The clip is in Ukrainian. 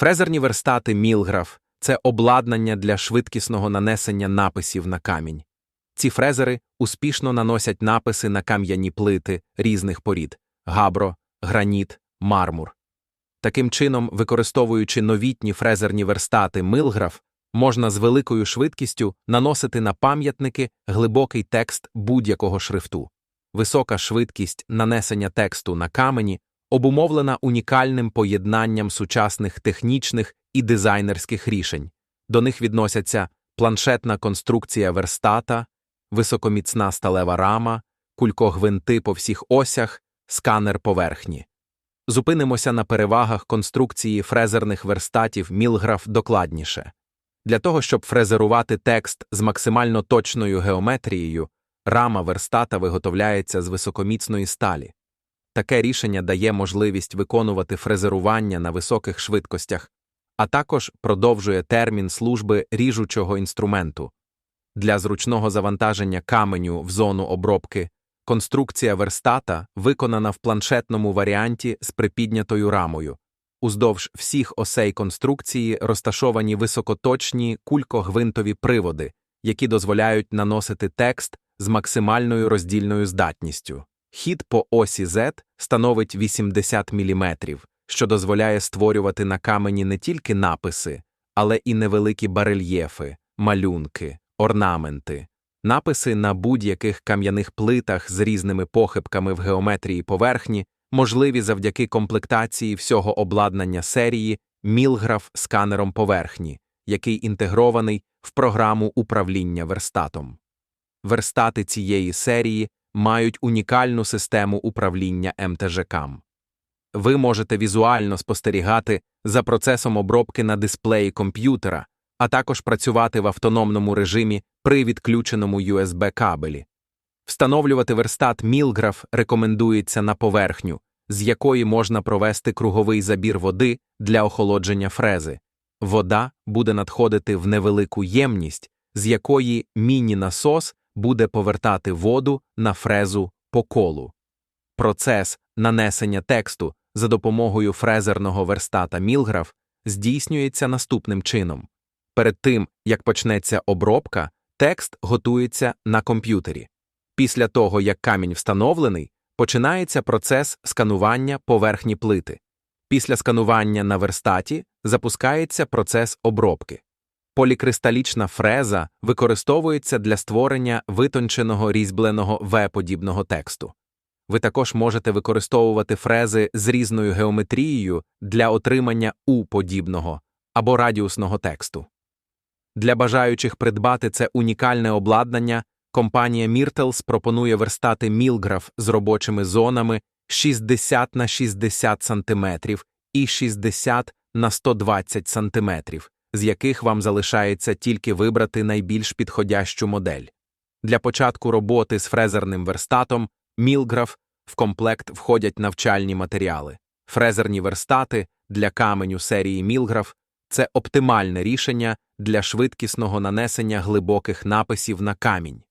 Фрезерні верстати Мілграф це обладнання для швидкісного нанесення написів на камінь. Ці фрезери успішно наносять написи на кам'яні плити різних порід габро, граніт, мармур. Таким чином, використовуючи новітні фрезерні верстати Милграф, можна з великою швидкістю наносити на пам'ятники глибокий текст будь-якого шрифту. Висока швидкість нанесення тексту на камені обумовлена унікальним поєднанням сучасних технічних і дизайнерських рішень. До них відносяться планшетна конструкція верстата, високоміцна сталева рама, кулькогвинти по всіх осях, сканер поверхні. Зупинимося на перевагах конструкції фрезерних верстатів Мілграф докладніше. Для того, щоб фрезерувати текст з максимально точною геометрією, рама верстата виготовляється з високоміцної сталі. Таке рішення дає можливість виконувати фрезерування на високих швидкостях, а також продовжує термін служби ріжучого інструменту. Для зручного завантаження каменю в зону обробки конструкція верстата виконана в планшетному варіанті з припіднятою рамою. Уздовж всіх осей конструкції розташовані високоточні кулькогвинтові приводи, які дозволяють наносити текст з максимальною роздільною здатністю. Хід по осі Z становить 80 мм, що дозволяє створювати на камені не тільки написи, але і невеликі барельєфи, малюнки, орнаменти. Написи на будь-яких кам'яних плитах з різними похибками в геометрії поверхні можливі завдяки комплектації всього обладнання серії Мілграф сканером поверхні, який інтегрований в програму управління верстатом. Верстати цієї серії мають унікальну систему управління МТЖКам. Ви можете візуально спостерігати за процесом обробки на дисплеї комп'ютера, а також працювати в автономному режимі при відключеному USB кабелі. Встановлювати верстат Мілграф рекомендується на поверхню, з якої можна провести круговий забір води для охолодження фрези. Вода буде надходити в невелику ємність, з якої міні-насос буде повертати воду на фрезу по колу. Процес нанесення тексту за допомогою фрезерного верстата Мілграф здійснюється наступним чином. Перед тим, як почнеться обробка, текст готується на комп'ютері. Після того, як камінь встановлений, починається процес сканування поверхні плити. Після сканування на верстаті запускається процес обробки. Полікристалічна фреза використовується для створення витонченого різьбленого В-подібного тексту. Ви також можете використовувати фрези з різною геометрією для отримання У-подібного або радіусного тексту. Для бажаючих придбати це унікальне обладнання компанія Myrtles пропонує верстати Мілграф з робочими зонами 60 на 60 см і 60 на 120 см, з яких вам залишається тільки вибрати найбільш підходящу модель. Для початку роботи з фрезерним верстатом Мілграф в комплект входять навчальні матеріали. Фрезерні верстати для каменю серії Мілграф це оптимальне рішення для швидкісного нанесення глибоких написів на камінь.